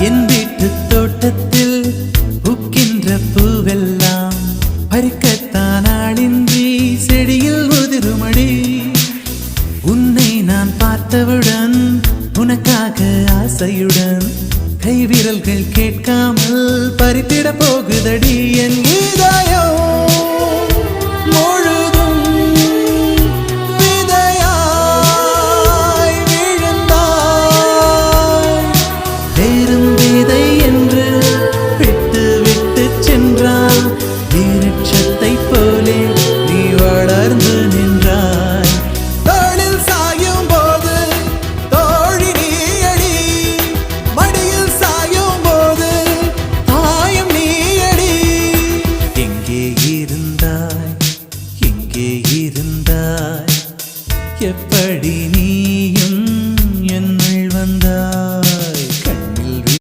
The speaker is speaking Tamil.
என் வீட்டு தோட்டத்தில் பூக்கின்ற பூவெல்லாம் பறிக்கத்தான் ஆளின்றி செடியில் உதிருமடி. உன்னை நான் பார்த்தவுடன் உனக்காக ஆசையுடன் கைவிரல்கள் கேட்காமல் பறித்திட போகுதடி என் இங்கே இருந்தாய். எப்படி நீயும்